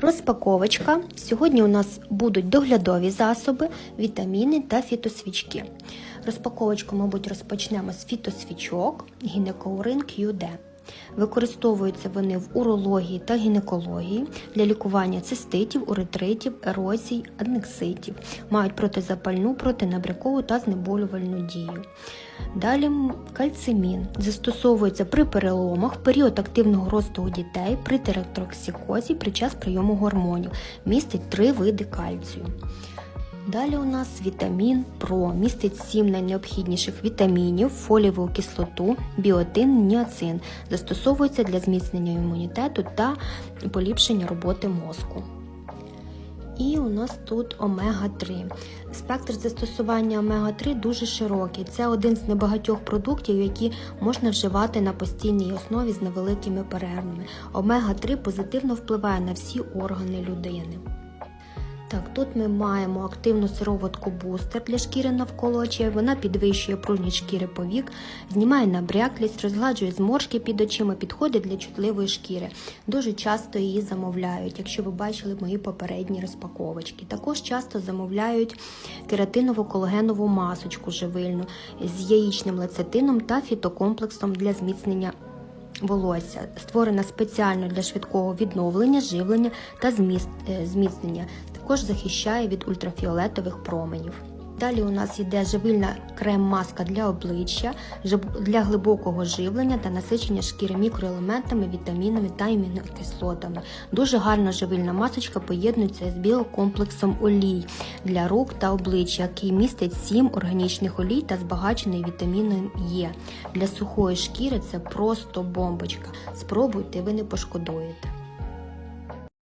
Розпаковочка. Сьогодні у нас будуть доглядові засоби, вітаміни та фітосвічки. Розпаковочку, мабуть, розпочнемо з фітосвічок гінекоурин QD. Використовуються вони в урології та гінекології для лікування циститів, уретритів, ерозій, аднекситів. Мають протизапальну, протинабрякову та знеболювальну дію. Далі кальцимін застосовується при переломах, в період активного росту у дітей, при тератроксикозі, під час прийому гормонів. Містить три види кальцію. Далі у нас вітамін ПРО містить 7 найнеобхідніших вітамінів, фолієву кислоту, біотин, ніацин. Застосовується для зміцнення імунітету та поліпшення роботи мозку. І у нас тут омега-3. Спектр застосування омега-3 дуже широкий. Це один з небагатьох продуктів, які можна вживати на постійній основі з невеликими перервами. Омега-3 позитивно впливає на всі органи людини. Так, тут ми маємо активну сироватку бустер для шкіри навколо очей. Вона підвищує пружність шкіри повік, знімає набряклість, розгладжує зморшки під очима, підходить для чутливої шкіри. Дуже часто її замовляють, якщо ви бачили мої попередні розпаковочки. Також часто замовляють кератиново колагенову масочку живильну з яєчним лецитином та фітокомплексом для зміцнення волосся, створена спеціально для швидкого відновлення, живлення та е, зміцнення. Також захищає від ультрафіолетових променів. Далі у нас йде живильна крем-маска для обличчя, для глибокого живлення та насичення шкіри мікроелементами, вітамінами та амінокислотами. Дуже гарна живильна масочка поєднується з біокомплексом олій для рук та обличчя, який містить 7 органічних олій та збагачений вітаміном Е. Для сухої шкіри це просто бомбочка. Спробуйте, ви не пошкодуєте.